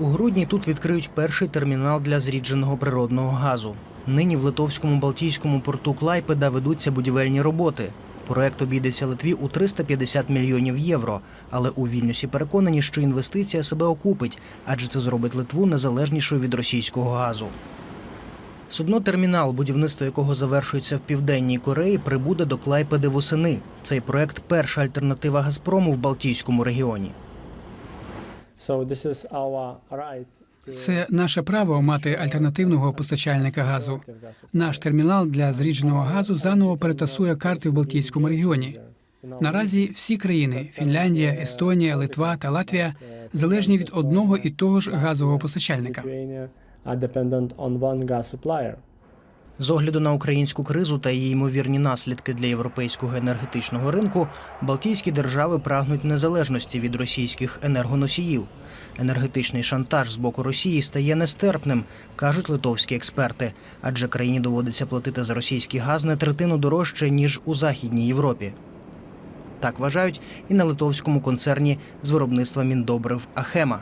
У грудні тут відкриють перший термінал для зрідженого природного газу. Нині в литовському балтійському порту Клайпеда ведуться будівельні роботи. Проект обійдеться Литві у 350 мільйонів євро. Але у Вільнюсі переконані, що інвестиція себе окупить, адже це зробить Литву незалежнішою від російського газу. Суднотермінал, будівництво якого завершується в південній Кореї, прибуде до Клайпеди восени. Цей проект перша альтернатива Газпрому в Балтійському регіоні. Це наше право мати альтернативного постачальника газу. Наш термінал для зрідженого газу заново перетасує карти в Балтійському регіоні. Наразі всі країни Фінляндія, Естонія, Литва та Латвія залежні від одного і того ж газового постачальника. З огляду на українську кризу та її ймовірні наслідки для європейського енергетичного ринку, Балтійські держави прагнуть незалежності від російських енергоносіїв. Енергетичний шантаж з боку Росії стає нестерпним, кажуть литовські експерти, адже країні доводиться платити за російський газ на третину дорожче ніж у Західній Європі. Так вважають і на литовському концерні з виробництва міндобрив Ахема.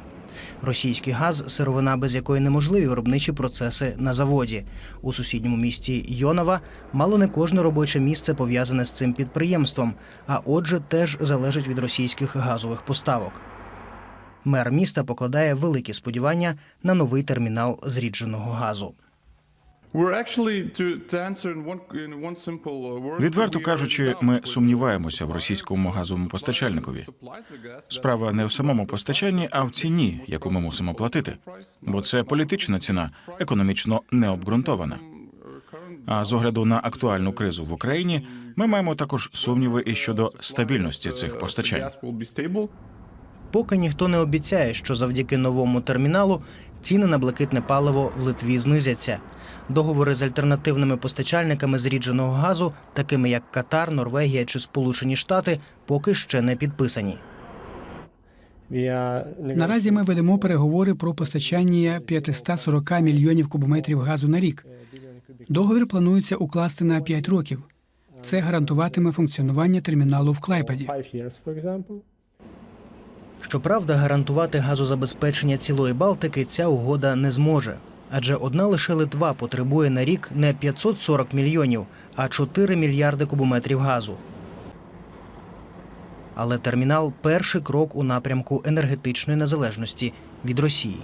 Російський газ сировина, без якої неможливі виробничі процеси на заводі. У сусідньому місті Йонова мало не кожне робоче місце пов'язане з цим підприємством, а отже, теж залежить від російських газових поставок. Мер міста покладає великі сподівання на новий термінал зрідженого газу. Відверто кажучи, ми сумніваємося в російському газовому постачальникові. Справа не в самому постачанні, а в ціні, яку ми мусимо платити. Бо це політична ціна, економічно необґрунтована. А з огляду на актуальну кризу в Україні, ми маємо також сумніви і щодо стабільності цих постачань. Поки ніхто не обіцяє, що завдяки новому терміналу ціни на блакитне паливо в Литві знизяться. Договори з альтернативними постачальниками зрідженого газу, такими як Катар, Норвегія чи Сполучені Штати, поки ще не підписані. Наразі ми ведемо переговори про постачання 540 мільйонів кубометрів газу на рік. Договір планується укласти на 5 років. Це гарантуватиме функціонування терміналу в Клайпеді. Щоправда, гарантувати газозабезпечення цілої Балтики ця угода не зможе. Адже одна лише Литва потребує на рік не 540 мільйонів, а 4 мільярди кубометрів газу. Але термінал перший крок у напрямку енергетичної незалежності від Росії.